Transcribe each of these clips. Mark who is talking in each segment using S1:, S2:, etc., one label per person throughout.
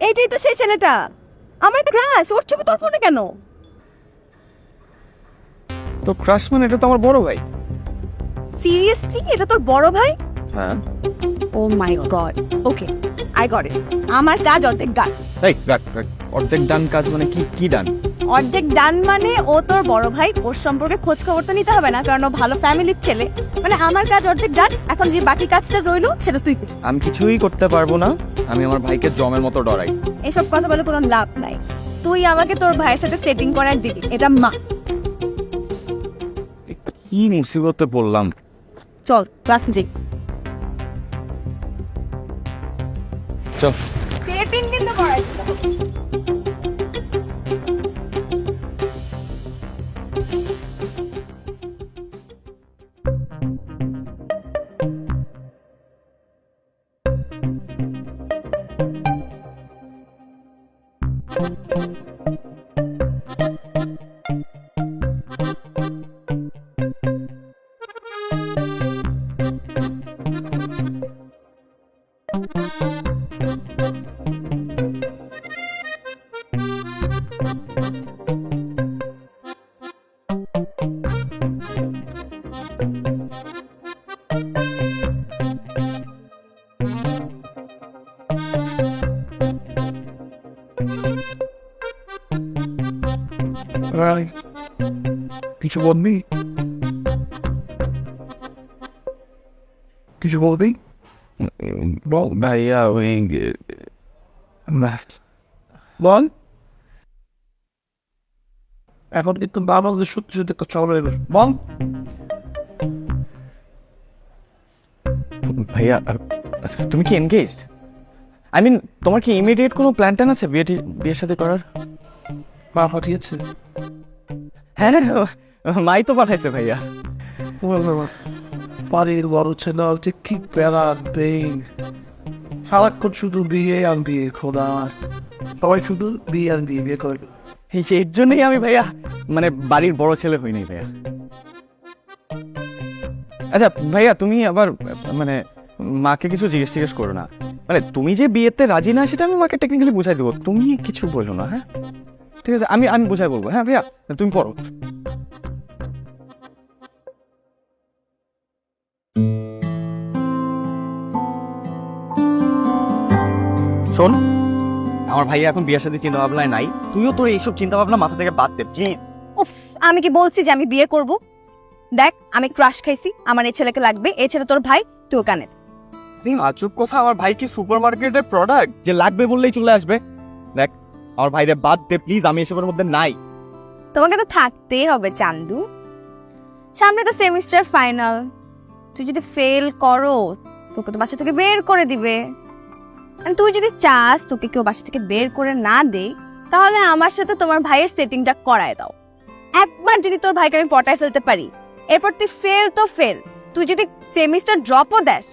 S1: এইটাই তো সেই ছেলেটা। আমার একটা ক্রাশ ওর ছবি তোর ফোনে কেন?
S2: তো ক্রাশ মানে এটা তো আমার বড় ভাই।
S1: সিরিয়াসলি এটা তোর বড় ভাই?
S2: হ্যাঁ।
S1: ও my god okay I got it আমার কাজ অর্ধেক ডান
S2: এই রাখ রাখ। অর্ধেক ডান কাজ মানে কি কি ডান
S1: অর্ধেক ডান মানে ও তোর বড় ভাই ওর সম্পর্কে খোঁজ খবর তো নিতে হবে না কারণ ও ভালো ফ্যামিলির ছেলে। মানে আমার কাজ অর্ধেক ডান এখন যে বাকি কাজটা রইল সেটা তুই কর।
S2: আমি কিছুই করতে পারব না আমি আমার ভাইকে জমের মতো ডরাই।
S1: এসব কথা বলে কোনো লাভ নাই। তুই আমাকে তোর ভাইয়ের সাথে সেটিং করার দিবি এটা মা।
S2: কি মুসিবতে পড়লাম?
S1: চল ক্লাস জি
S2: চল।
S3: কিছু বলবি? কিছু বলবি? বল।
S2: ভাইয়া ওই
S3: বল। এখন কিন্তু বাংলাদেশ সত্যি সত্যি একটা চলে বল।
S2: ভাইয়া তুমি কি এনগেজড আই মিন তোমার কি ইমিডিয়েট কোনো প্ল্যান ট্যান আছে বিয়ে বিয়ের সাথে করার?
S3: মা পাঠিয়েছে।
S2: হ্যাঁ মাই তো পাঠাইছে ভাইয়া।
S3: বাড়ির বড় ছেলে হচ্ছে কি প্যারা বেইন সারাক্ষণ শুধু বিয়ে আর বিয়ে খোদা। সবাই শুধু বিয়ে আর বিয়ে বিয়ে করে।
S2: এর জন্যই আমি ভাইয়া মানে বাড়ির বড় ছেলে হই নাই ভাইয়া। আচ্ছা ভাইয়া তুমি আবার মানে মাকে কিছু জিজ্ঞেস টিজ্ঞেস করো না। মানে তুমি যে বিয়েতে রাজি না সেটা আমি মাকে টেকনিক্যালি বুঝাই দেবো। তুমি কিছু বলো না হ্যাঁ? ঠিক আছে আমি আমি বুঝাই বলব। হ্যাঁ ভাইয়া তুমি পড়ো। শোন আমার ভাইয়া এখন বিয়ের সাথে চিন্তা ভাবনায় নাই। তুইও তোর এইসব চিন্তা ভাবনা মাথা থেকে বাদ দে প্লিজ
S1: উফ আমি কি বলছি যে আমি বিয়ে করব? দেখ আমি ক্রাশ খাইছি আমার এই ছেলেকে লাগবে এই ছেলে তোর ভাই তুই কানে
S2: আচুপ কথা আমার ভাই কি সুপার মার্কেটের প্রোডাক্ট যে লাগবে বললেই চলে আসবে। দেখ আমার ভাইরে বাদ দে প্লিজ আমি এসবের মধ্যে নাই।
S1: তোমাকে তো থাকতেই হবে চান্দু। সামনে তো সেমিস্টার ফাইনাল তুই যদি ফেল করো তোকে তো বাসা থেকে বের করে দিবে। তুই যদি চাস তোকে কেউ বাসা থেকে বের করে না দে তাহলে আমার সাথে তোমার ভাইয়ের সেটিংটা করায় দাও। একবার যদি তোর ভাইকে আমি পটায় ফেলতে পারি এরপর তুই ফেল তো ফেল তুই যদি সেমিস্টার ড্রপও দেস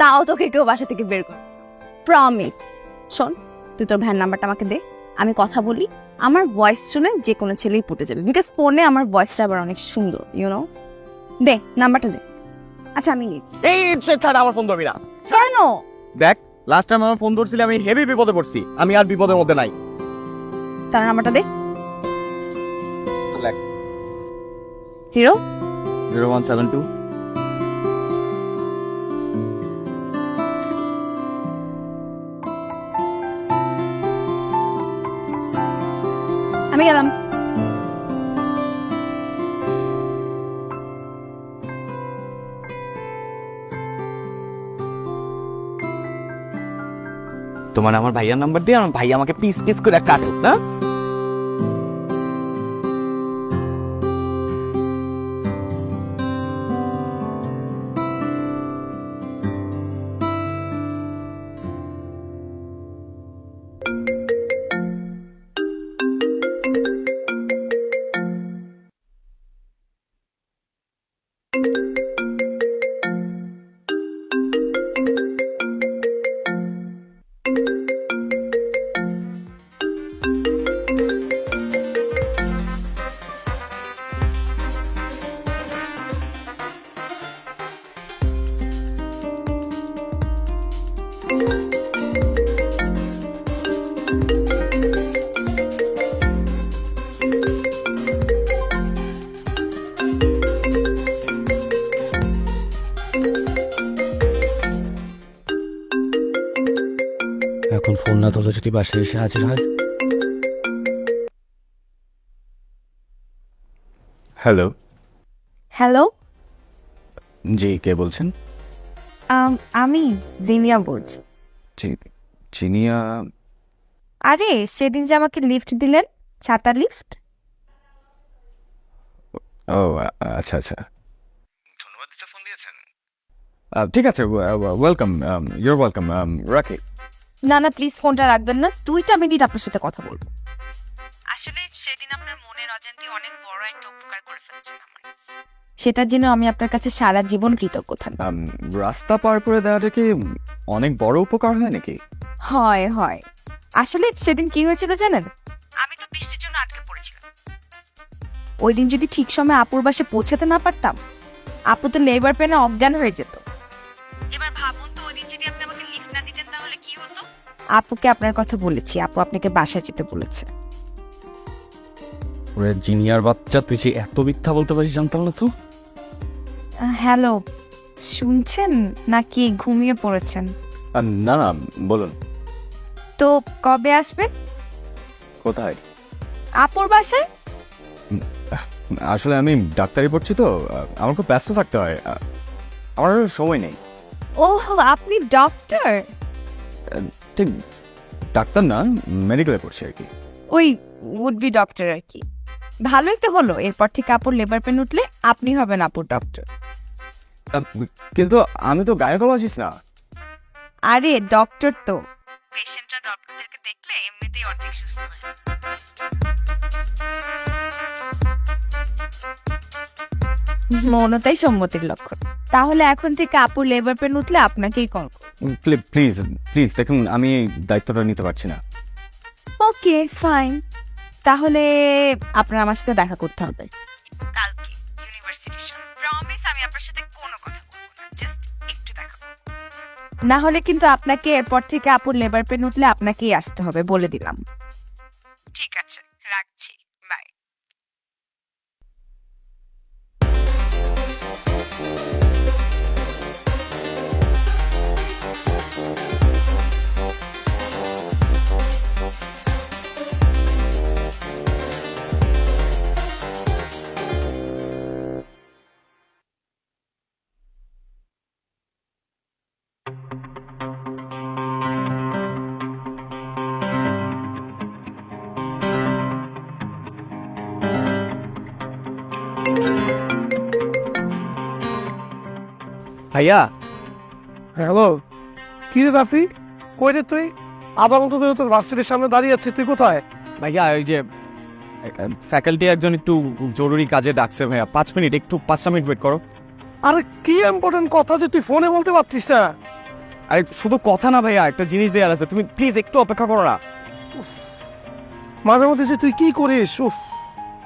S1: তাও তোকে কেউ বাসা থেকে বের করে প্রমিস শোন তুই তোর ভাইয়ের নাম্বারটা আমাকে দে আমি কথা বলি আমার ভয়েস শুনে যে কোনো ছেলেই পটে যাবে বিকজ ফোনে আমার ভয়েসটা আবার অনেক সুন্দর ইউ নো দে নাম্বারটা দে। আচ্ছা আমি নিই।
S2: এই ছাড়া আমার ফোন ধরবি না।
S1: কেন?
S2: দেখ লাস্ট টাইম আমার ফোন ধরছিলে আমি হেভি বিপদে পড়ছি। আমি আর বিপদের মধ্যে নাই।
S1: তার নাম্বারটা দে। Zero
S2: zero one seven two তোমার আমার ভাইয়ার নাম্বার দিয়ে আমার ভাই আমাকে পিস পিস করে কাটুক না?
S4: যদি বাসায় এসে হাজির হয়
S2: হ্যালো
S1: হ্যালো
S2: জি কে বলছেন?
S1: আমি দিনিয়া বলছি।
S2: জি চিনিয়া
S1: আরে সেদিন যে আমাকে লিফট দিলেন ছাতা লিফট
S2: ও আ- আচ্ছা আচ্ছা। ধন্যবাদ দিতে ফোন দিয়েছেন। ঠিক আছে ওয়েলকাম ইউর ওয়েলকাম রাখি
S1: না না প্লিজ ফোনটা রাখবেন না। দুইটা মিনিট আপনার সাথে কথা বলব। আসলে সেদিন আপনার মনের অজান্তে অনেক বড় একটা উপকার করে ফেলছেন আমার সেটার জন্য আমি আপনার কাছে সারা জীবন কৃতজ্ঞ থাকব।
S2: রাস্তা পার করে দেওয়াটা কি অনেক বড় উপকার হয় নাকি?
S1: হয় হয়। আসলে সেদিন কি হয়েছিল জানেন? আমি তো বৃষ্টির জন্য আটকে পড়েছিলাম। ওই দিন যদি ঠিক সময় আপুর বাসে পৌঁছাতে না পারতাম আপু তো লেবার পেনে অজ্ঞান হয়ে যেত। আপুকে আপনার কথা বলেছি আপু আপনাকে বাসায় যেতে বলেছে।
S4: ওরে জিনিয়ার বাচ্চা তুই যে এত মিথ্যা বলতে পারিস জানতাম না তো।
S1: হ্যালো শুনছেন নাকি ঘুমিয়ে পড়েছেন?
S2: না না বলুন।
S1: তো কবে আসবে?
S2: কোথায়?
S1: আপুর বাসায়?
S2: আসলে আমি ডাক্তারি পড়ছি তো আমার খুব ব্যস্ত থাকতে হয়। আমার সময় নেই।
S1: ও আপনি ডক্টর?
S2: ঠিক ডাক্তার না মেডিকেলে পড়ছি আর কি।
S1: ওই উড বি ডক্টর আর কি। ভালোই তো হলো এরপর থেকে আপুর লেবার পেন উঠলে আপনি হবেন আপুর ডক্টর
S2: কিন্তু আমি তো গায়কোলজিস্ট না।
S1: আরে ডক্টর তো। পেশেন্টরা ডক্টরদেরকে দেখলে এমনিতেই অর্ধেক সুস্থ হয় মনতাই সম্মতির লক্ষণ। তাহলে এখন থেকে আপুর লেবার পেন উঠলে আপনাকেই কল
S2: প্লিজ প্লিজ দেখুন আমি এই দায়িত্বটা নিতে পারছি না।
S1: ওকে ফাইন তাহলে আপনার আমার সাথে দেখা করতে হবে। কালকে ইউনিভার্সিটির সামনে। প্রমিস আমি আপনার সাথে কোনো কথা বলব না জাস্ট একটু দেখা করব। না হলে কিন্তু আপনাকে এরপর থেকে আপুর লেবার পেন উঠলে আপনাকেই আসতে হবে বলে দিলাম।
S2: ভাইয়া।
S3: হ্যালো। কি রে রাফি? কই রে তুই? আধা ঘণ্টা ধরে তোর ভার্সিটির সামনে দাঁড়িয়ে আছিস তুই কোথায়?
S2: ভাইয়া ওই যে ফ্যাকাল্টি একজন একটু জরুরি কাজে ডাকছে ভাইয়া। পাঁচ মিনিট একটু পাঁচটা মিনিট ওয়েট করো।
S3: আরে কি ইম্পর্টেন্ট কথা যে তুই ফোনে বলতে পারছিস না।
S2: আরে শুধু কথা না ভাইয়া একটা জিনিস দেওয়ার আছে। তুমি প্লিজ একটু অপেক্ষা করো না।
S3: মাঝে মধ্যে যে তুই কি করিস উফ।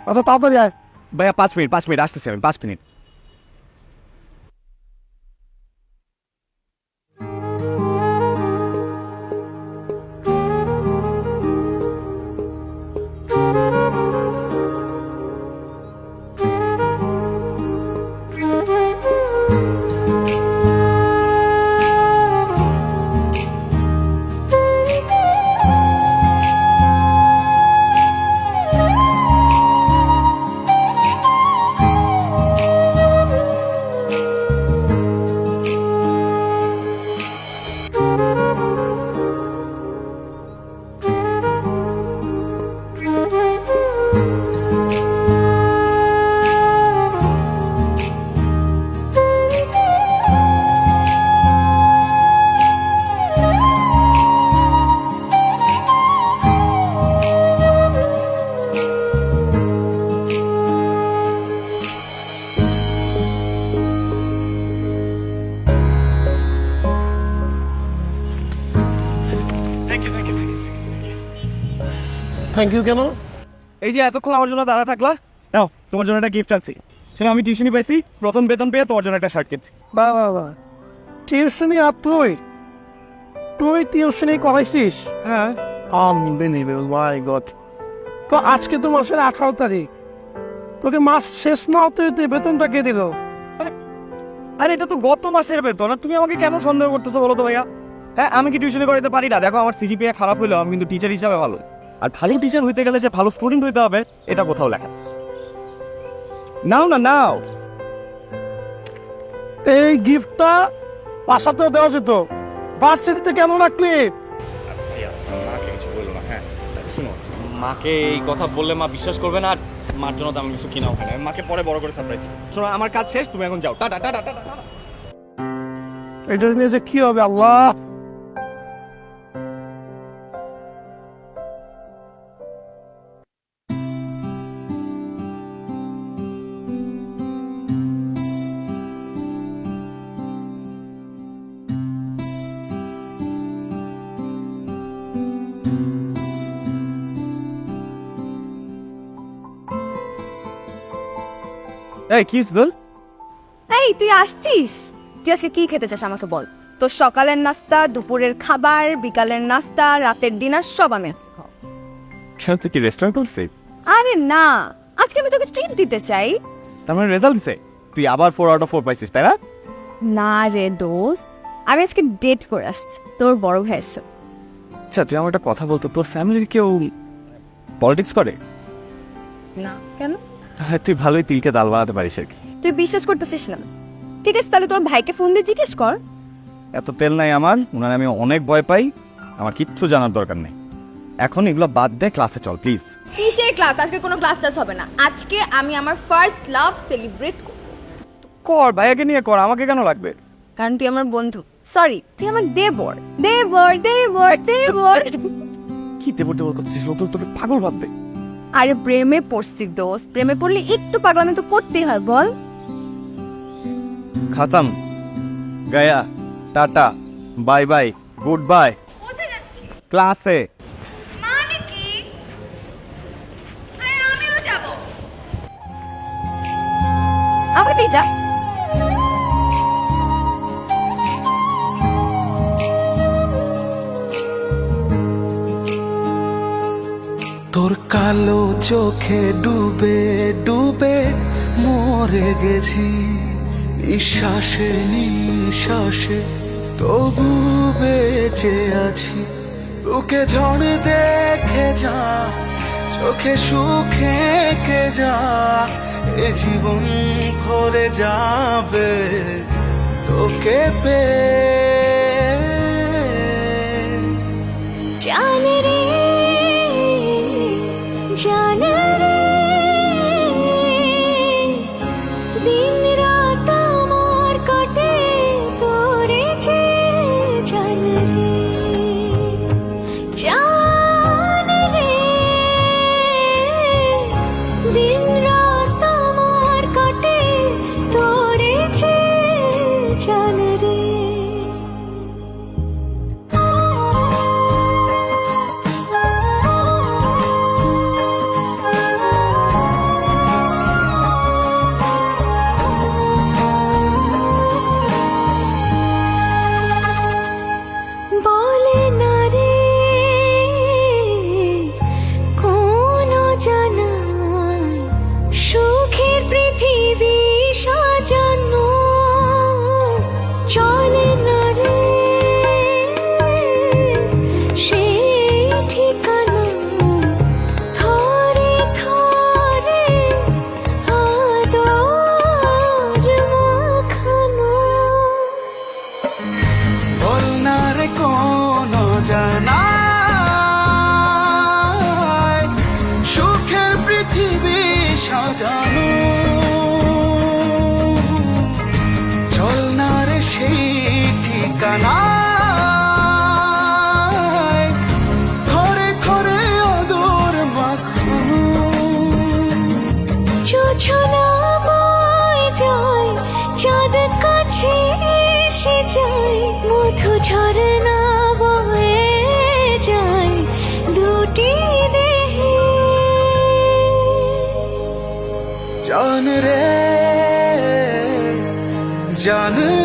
S3: আচ্ছা তাড়াতাড়ি আয়।
S2: ভাইয়া পাঁচ মিনিট পাঁচ মিনিট আসতেছি আমি পাঁচ মিনিট।
S3: থ্যাংক ইউ কেন?
S2: এই যে এতক্ষণ আমার জন্য দাঁড়া থাকলা। নাও তোমার জন্য একটা গিফট আনছি। সেটা আমি টিউশনি পাইছি প্রথম বেতন পেয়ে তোমার জন্য একটা শার্ট কিনছি।
S3: বা বা বা টিউশনি আর তুই তুই টিউশনি করাইছিস।
S2: হ্যাঁ।
S3: আনবিলিভেবল মাই গড তো আজকে তো মাসের আঠারো তারিখ। তোকে মাস শেষ না হতে হতে বেতনটা কে দিল?
S2: আরে এটা তো গত মাসের বেতন। আর তুমি আমাকে কেন সন্দেহ করতেছো বলো তো ভাইয়া? হ্যাঁ আমি কি টিউশনি করাতে পারি না? দেখো আমার সিজিপিএ খারাপ হলো আমি কিন্তু টিচার হিসাবে ভালো। আর ভালো টিচার হইতে গেলে যে ভালো স্টুডেন্ট হইতে হবে এটা কোথাও লেখা। নাও না নাও।
S3: এই গিফটটা বাসাতেও দেওয়া যেত। ভার্সিটিতে কেন রাখলি?
S2: মাকে কিছু বলল না হ্যাঁ। শুনো মাকে এই কথা বললে মা বিশ্বাস করবে না আর মার জন্য তো আমি কিছু কেন মাকে পরে বড় করে সারপ্রাইজ শোনো আমার কাজ শেষ তুমি এখন যাও। Tata tata tata.
S3: এটা নিয়ে যে কি হবে আল্লাহ!
S2: এই কি সুদল
S1: এই তুই আসছিস? তুই আজকে কি খেতে চাস আমাকে বল? তোর সকালের নাস্তা দুপুরের খাবার বিকালের নাস্তা রাতের ডিনার সব আমি আজকে খাব।
S2: তুই কি রেস্টুরেন্ট করছিস
S1: আরে না আজকে আমি তোকে ট্রিট দিতে চাই।
S2: তার মানে রেজাল্ট দিছে? তুই আবার ফোর আউট অফ ফোর পাইছিস তাই না?
S1: না রে দোস্ত আমি আজকে ডেট করে আসছি তোর বড় ভাই এসে
S2: আচ্ছা তুই আমার একটা কথা বলতো তোর ফ্যামিলির কেউ পলিটিক্স করে?
S1: না কেন?
S2: তুই ভালোই তিলকে দাল বানাতে পারিস আর কি।
S1: তুই বিশ্বাস করতেছিস না। ঠিক আছে তাহলে তোর ভাইকে ফোন দিয়ে জিজ্ঞেস কর।
S2: এত তেল নাই আমার উনার আমি অনেক ভয় পাই আমার কিচ্ছু জানার দরকার নেই। এখন এগুলো বাদ দে ক্লাসে চল প্লিজ
S1: কিসের ক্লাস আজকে কোনো ক্লাস টাস হবে না। আজকে আমি আমার ফার্স্ট লাভ সেলিব্রেট
S2: কর ভাইয়াকে নিয়ে কর আমাকে কেন লাগবে?
S1: কারণ তুই আমার বন্ধু। সরি তুই আমার দেবর। দেবর দেবর দেবর।
S2: কি দেবর দেবর করছিস? লোক তোকে পাগল ভাববে।
S1: আরে প্রেমে পড়ছি দোষ প্রেমে পড়লে একটু পাগলামি তো করতেই হয় বল।
S2: খাতাম। Gaya tata bye bye good bye. ক্লাসে।
S1: মানে দিয়ে যা।
S5: তোর কালো চোখে ডুবে ডুবে মরে গেছি। নিঃশ্বাসে নিঃশ্বাসে তবু বেঁচে আছি। তোকে ঝড় দেখে যা, চোখে সুখে কে যা, এ জীবন ভরে যাবে। তোকে পেয়ে জানে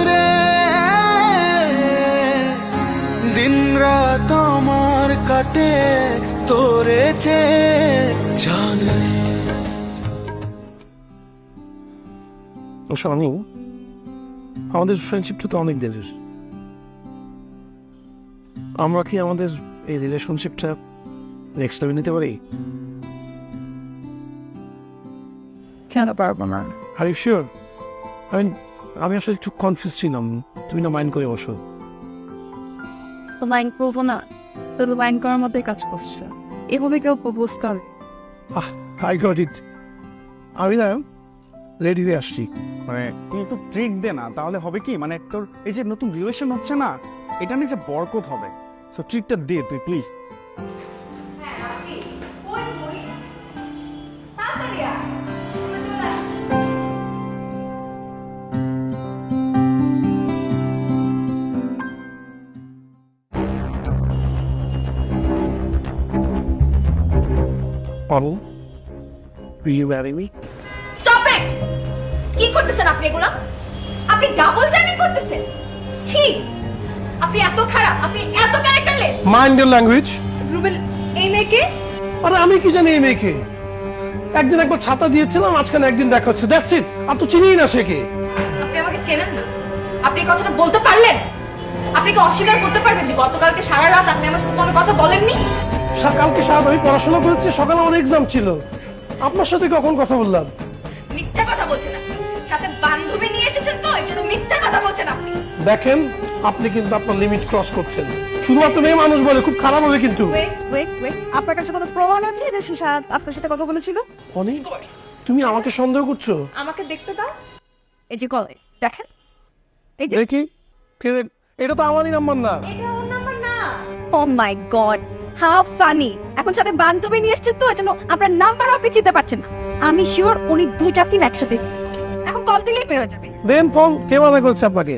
S5: রে দিন রাত আমার কাটে চেয়ে জান। রে
S3: শানু আমাদের ফ্রেন্ডশিপটা তো অনেক দিনের। আমরা কি আমাদের এই রিলেশনশিপটা নেক্সট টাইমে নিতে পারি?
S1: কেন পারব না?
S3: আর ইউ শিওর আমি আমি আসলে একটু কনফিউজ ছিলাম। তুমি না মাইন্ড করে বসো।
S1: তো মাইন্ড করব না। তো মাইন্ড করার মতোই কাজ করছ। এভাবে কেউ প্রপোজ করে?
S3: আহ আই গট ইট আমি না রেডি হয়ে আসছি।
S2: মানে তুই একটু ট্রিক দে না তাহলে হবে কি? মানে তোর এই যে নতুন রিলেশন হচ্ছে না এটা না একটা বরকত হবে। সো ট্রিকটা দে তুই প্লিজ
S3: পাবো Will you marry me?
S1: Stop it কি করতেছেন আপনি এগুলো? আপনি ডাবল টাইমিং করতেছেন? ছি! আপনি এত খারাপ আপনি এত characterless
S3: Mind your language.
S1: Rubel এই মেয়েকে?
S3: আরে আমি কি জানি এই মেয়েকে? একদিন একবার ছাতা দিয়েছিলাম আজকাল একদিন দেখা হচ্ছে। দ্যাটস ইট আর তো চিনিই না সে কে।
S1: আপনি আমাকে চেনেন না। আপনি কথাটা বলতে পারলেন? আপনি কি অস্বীকার করতে পারবেন যে গতকালকে সারা রাত আপনি আমার সাথে কোনো কথা বলেননি?
S3: কালকে সারাত আমি পড়াশোনা করেছি সকালে আমার এক্সাম ছিল। আপনার সাথে কখন কথা বললাম?
S1: মিথ্যা কথা বলছেন আপনি। সাথে বান্ধবী নিয়ে এসেছেন তো এই জন্য মিথ্যা কথা বলছেন আপনি।
S3: দেখেন আপনি কিন্তু আপনার লিমিট ক্রস করছেন। শুধুমাত্র মেয়ে মানুষ বলে খুব খারাপ হবে কিন্তু।
S1: ওয়েট ওয়েট ওয়েট আপনার কাছে কোনো প্রমাণ আছে যে সে সারা আপনার সাথে কথা বলেছিল?
S3: অনি তুমি আমাকে সন্দেহ করছ?
S1: আমাকে দেখতে দাও। এই যে কল দেখেন। এই যে
S3: দেখি। কে এটা তো আমারই নাম্বার না।
S1: এটা ওর নাম্বার না। Oh my god how funny. এখন সাথে বান্ধবী নিয়ে এসেছেন তো এজন্য আপনার নাম্বার আপনি চিনতে পারছেন না। আমি শিওর উনি দুইটা সিম একসাথে এখন কল দিলেই বের যাবে।
S3: দেন ফোন কে মানা করছে আপনাকে?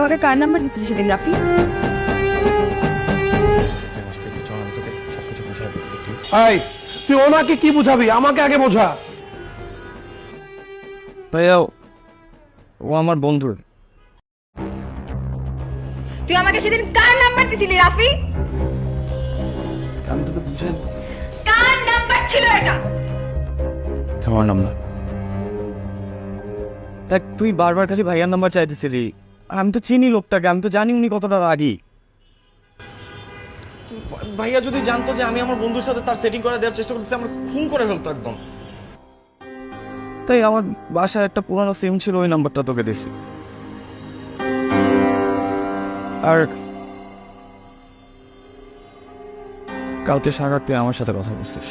S1: আমাকে কার নাম্বার দিচ্ছে সেদিন রাফি?
S3: হাই তুই ওনাকে কি বুঝাবি? আমাকে আগে বোঝা।
S2: ভাইয়া ও আমার বন্ধুর
S1: তুই আমাকে সেদিন কার নাম্বার দিছিলি রাফি?
S2: আমি তোকে বুঝে
S1: কার নাম্বার ছিল এটা?
S2: আমার নাম্বার। দেখ তুই বারবার খালি ভাইয়ার নাম্বার চাইতেছিলি। আমি তো চিনি লোকটাকে আমি তো জানি উনি কতটা রাগি। ভাইয়া যদি জানতো যে আমি আমার বন্ধুর সাথে তার সেটিং করে দেওয়ার চেষ্টা করতেছি আমার খুন করে ফেলতো একদম। তাই আমার বাসায় একটা পুরানো সিম ছিল, ওই নাম্বারটা তোকে দিছি। আর কালকে সারা রাত আমার সাথে কথা বলছিস।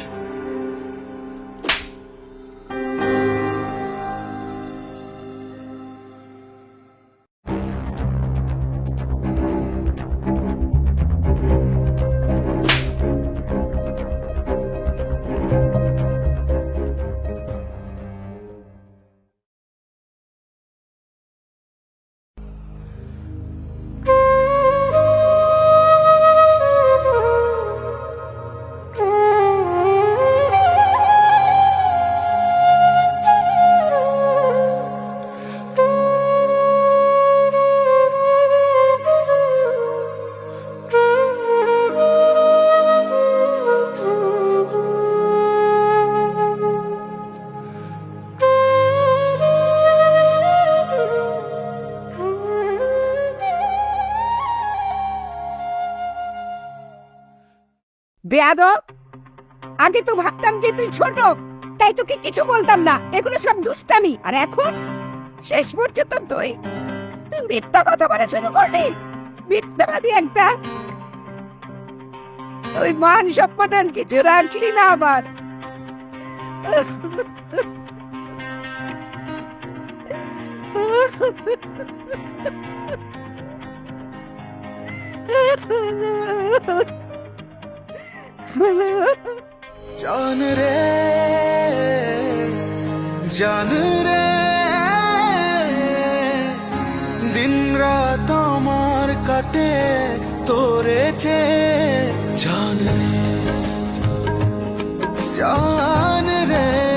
S6: বেয়াদব আগে তো ভাবতাম যে তুই ছোট, তাই তোকে কিছু বলতাম না। এগুলো সব দুষ্টামি। আর এখন? শেষ পর্যন্ত তুই তুই মিথ্যা কথা বলে শুরু করলি। মিথ্যাবাদী একটা। তুই মান সম্পাদন কিছু রাখলি না আবার
S5: জান রে জান রে দিন রাত আমার কাটে তোরে চে জান রে জান রে।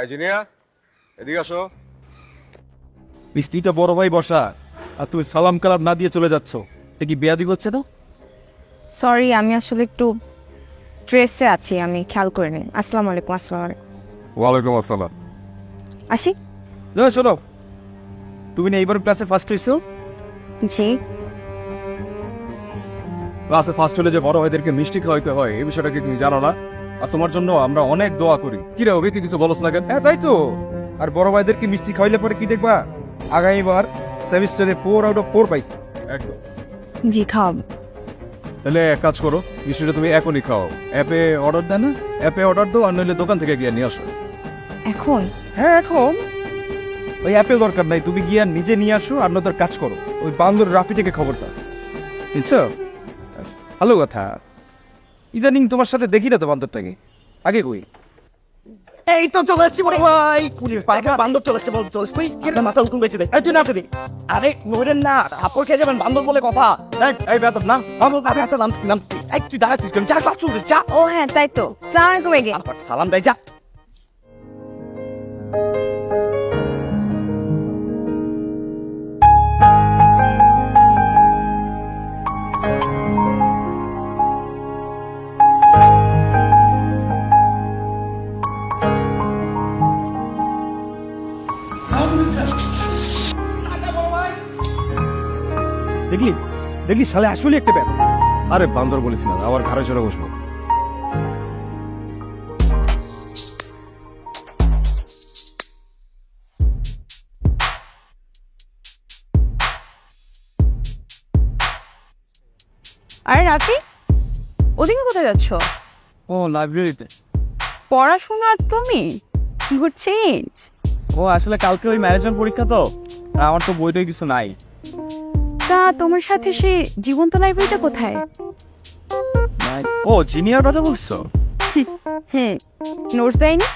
S5: এই
S7: জিনিয়া এদিকে আসো।
S2: বড় ভাই বসা আর তুমি সালাম কালাম না দিয়ে চলে যাচ্ছ। এটা কি বেয়াদি হচ্ছে না
S1: সরি আমি আসলে একটু স্ট্রেসে আছি আমি খেয়াল করে নিই আসসালামু আলাইকুম আসসালামু আলাইকুম।
S7: ওয়ালাইকুম আসসালাম।
S1: আসি।
S2: না শোনো তুমি না এইবার ক্লাসে ফার্স্ট হয়েছো
S1: জি।
S2: ক্লাসে ফার্স্ট হলে যে বড় ভাইদেরকে মিষ্টি খাওয়াইতে হয় এই বিষয়টা কি তুমি জানো না? আর তোমার জন্য আমরা অনেক দোয়া করি। কি রে অভি তুই কিছু বলস না কেন? হ্যাঁ তাই তো। আর বড় ভাইদেরকে মিষ্টি খাওয়াইলে পরে কি দেখবা? আগামীবার সেমিস্টারে ফোর আউট অফ ফোর পাইছি। একদম।
S1: জি খাওয়াব
S2: তাহলে এক কাজ করো মিষ্টিটা তুমি এখনই খাও। অ্যাপে অর্ডার দেন না? অ্যাপে অর্ডার দাও আর নইলে দোকান থেকে গিয়ে নিয়ে আসো।
S1: এখন?
S2: হ্যাঁ এখন। ওই অ্যাপে দরকার নাই তুমি গিয়ে নিজে নিয়ে আসো আর নয়তো কাজ করো। ওই বান্দর রাফি থেকে খবর দাও। বুঝছ ভালো কথা। ইদানিং তোমার সাথে দেখি না তো বান্দরটাকে। আগে কই?
S8: এই তো চলে আসছি বড় ভাই পুলিশ পাইকা বান্দর চলে আসছে বল চলে এসছি কেটে মাথা উঠুন বেঁচে দে এই তুই নামতে দে। আরে নইরেন না হাপড় খেয়ে যাবেন বান্দর বলে কথা।
S2: এই, এই বেতন না
S8: বান্দর আরে আচ্ছা নামছি নামছি। এই তুই দাঁড়াচ্ছিস কেন? যা ক্লাস চলছিস যা।
S1: ও হ্যাঁ তাই তো। সালাম আলাইকুম এগে।
S8: সালাম দেয় যা।
S2: দেখলি দেখলি সালে আসলে একটা ব্যাপার। আরে বান্দর বলিস না আবার ঘরে চড়ে বসবো।
S1: আরে রাফি ওদিকে কোথায় যাচ্ছ?
S2: ও লাইব্রেরিতে
S1: পড়াশোনা আর তুমি? Good change.
S2: ও আসলে কালকে ওই ম্যানেজমেন্ট পরীক্ষা তো আর আমার তো বইটই কিছু নাই।
S1: তা তোমার সাথে সেই জীবন্ত লাইব্রেরিটা কোথায়?
S2: ও জিনিয়ার কথা বলছো?
S1: হুম নোটস দেয়নি?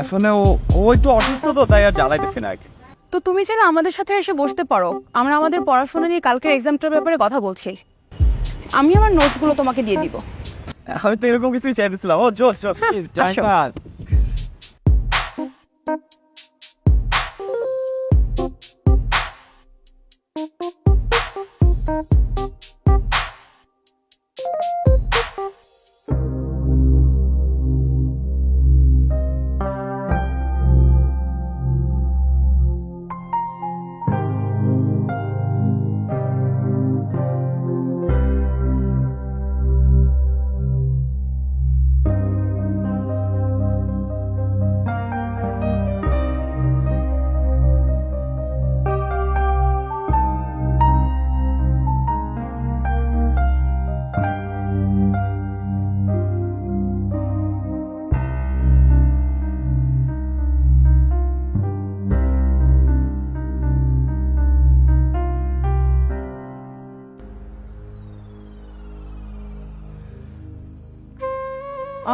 S2: আসলে ও ও একটু অসুস্থ তো তাই আর জ্বালাইতেছে না আগে
S1: তো তুমি চাইলে আমাদের সাথে এসে বসতে পারো। আমরা আমাদের পড়াশোনা নিয়ে কালকের এক্সামটার ব্যাপারে কথা বলছি। আমি আমার নোটসগুলো তোমাকে দিয়ে দিব।
S2: আমি তো এরকম কিছুই চাইতেছিলাম। ও জোস জোস
S1: হ্যাঁ,
S2: প্লিজ জয়েন
S1: আসো।
S2: কাজ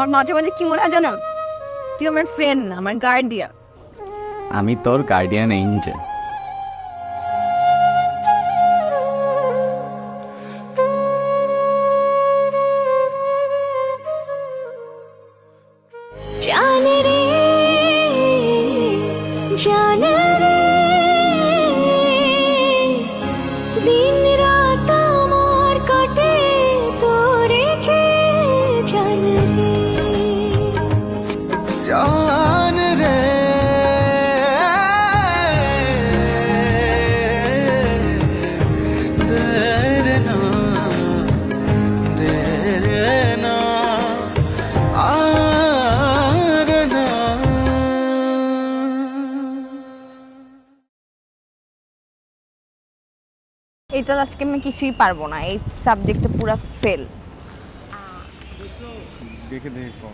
S6: আমার মাঝে মাঝে কি মনে হয় জানো? তুই আমার ফ্রেন্ড না, আমার গার্ডিয়ান
S4: আমি তোর গার্ডিয়ান এঞ্জেল
S1: আজকে আমি কিছুই পারব না এই সাবজেক্টে পুরো ফেল
S2: দেখে দেখে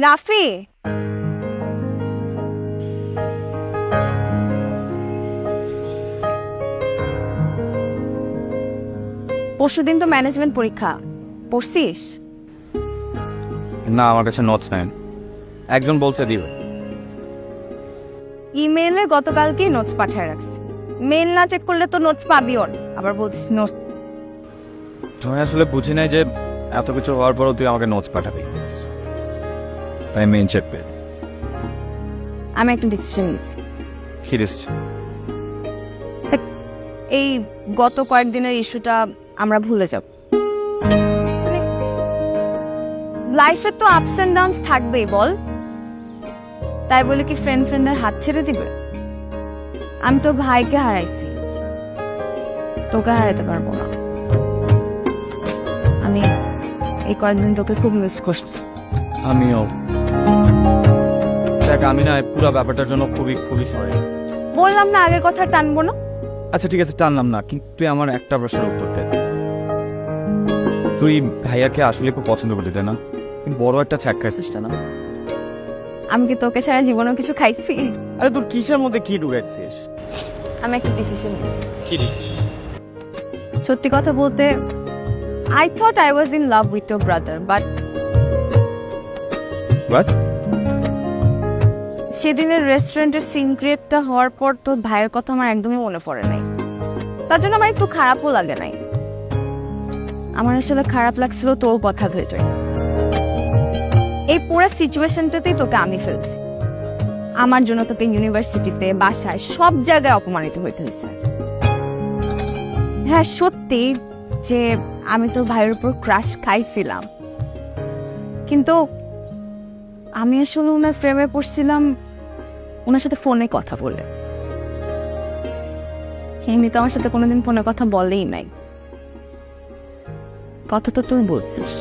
S1: রাফি! পরশুদিন তো ম্যানেজমেন্ট পরীক্ষা। পড়ছিস?
S2: না আমার কাছে নোটস নাই। একজন বলছে দিবে।
S1: ইমেলে গতকালকেই নোটস পাঠিয়ে রাখছি। মেল না চেক করলে তো নোটস পাবি ওর আবার বলছিস নোটস
S2: তুমি আসলে বুঝি নাই যে এত কিছু হওয়ার পরও তুই আমাকে নোটস পাঠাবি। তাই মেন চেক পেয়ে
S1: আমি একটা ডিসিশন নিচ্ছি।
S2: কি ডিসিশন
S1: এই গত কয়েকদিনের ইস্যুটা আমরা ভুলে যাব। লাইফে তো আপস এন্ড ডাউনস থাকবেই বল। তাই বলে কি ফ্রেন্ড ফ্রেন্ডের হাত ছেড়ে দিবে? আমি তোর ভাইকে হারাইছি। তোকে হারাইতে পারব না। আমি এই কয়েকদিন তোকে খুব মিস করছি।
S2: আমিও। দেখ আমি না পুরো ব্যাপারটার জন্য খুবই খুবই সরি
S1: বললাম না আগের কথা টানবো না।
S2: আচ্ছা ঠিক আছে টানলাম না কিন্তু তুই আমার একটা প্রশ্নের উত্তর দে। তুই ভাইয়াকে আসলে খুব পছন্দ করতে তাই না? বড় একটা ছ্যাক খাইছিস না?
S1: আমি কি তোকে ছাড়া জীবনেও কিছু খাইছি?
S2: আরে তোর কিসের মধ্যে কি ঢুকাইছিস?
S1: আমি একটা ডিসিশন নিয়েছি।
S2: কি ডিসিশন
S1: সত্যি কথা বলতে I thought I was in love with your brother but
S2: What?
S1: সেদিনের রেস্টুরেন্টের সিন ক্রিয়েটটা হওয়ার পর তোর ভাইয়ের কথা আমার একদমই মনে পড়ে নাই। তার জন্য আমার একটু খারাপও লাগে নাই। আমার আসলে খারাপ লাগছিল তোর কথা ভেবে এই পুরো সিচুয়েশনটাতেই তোকে আমি ফেলছি। আমার জন্য তোকে ইউনিভার্সিটিতে বাসায় সব জায়গায় অপমানিত হইতে হয়েছে হ্যাঁ সত্যি যে আমি তোর ভাইয়ের উপর ক্রাশ খাইছিলাম। কিন্তু আমি আসলে ওনার প্রেমে পড়ছিলাম, ওনার সাথে ফোনে কথা বলে। এমনি তো আমার সাথে কোনোদিন ফোনে কথা বলেই নাই। কথা তো তুই বলছিস।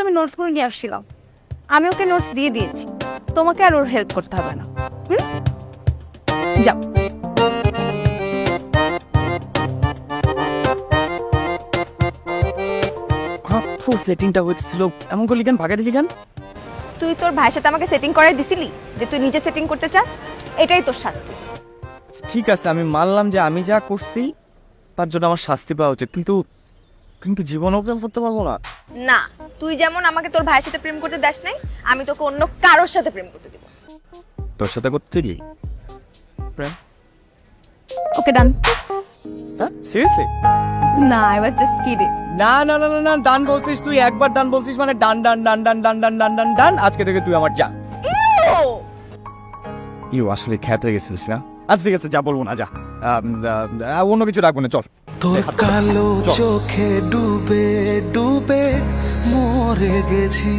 S1: তুমি নোটস করে নিয়ে আসছিলাম। আমি ওকে নোটস দিয়ে দিয়েছি। তোমাকে আর ওর হেল্প করতে হবে না। যাও।
S2: খুব সেটিংটা হয়েছিল। এমন করলি কেন? ভাগে দিলি কেন?
S1: তুই তোর ভাইয়ের সাথে আমাকে সেটিং করে দিছিলি? যে তুই নিজে সেটিং করতে চাস? এটাই তোর শাস্তি।
S2: ঠিক আছে আমি মানলাম যে আমি যা করছি তার জন্য আমার শাস্তি পাওয়া উচিত। কিন্তু কিন্তু জীবন অর্জন করতে পারব না।
S1: না তুই যেমন আমাকে তোর ভাইয়ের সাথে প্রেম করতে দাস নাই আমি তোকে অন্য কারোর সাথে প্রেম করতে দিব।
S2: তোর সাথে করতে দিই প্রেম।
S1: ওকে ডান
S2: সিরিয়াসলি
S1: না আই ওয়াজ জাস্ট কিডিং
S2: না না না না না ডান বলছিস তুই একবার ডান বলছিস মানে ডান ডান ডান ডান ডান ডান ডান ডান ডান আজকে থেকে তুই আমার যা। ইউ আসলে খ্যাত হয়ে গেছিলিস না? আচ্ছা ঠিক আছে যা বলব না যা। অন্য কিছু রাখব না চল।
S5: তোর কালো চোখে ডুবে ডুবে মরে গেছি।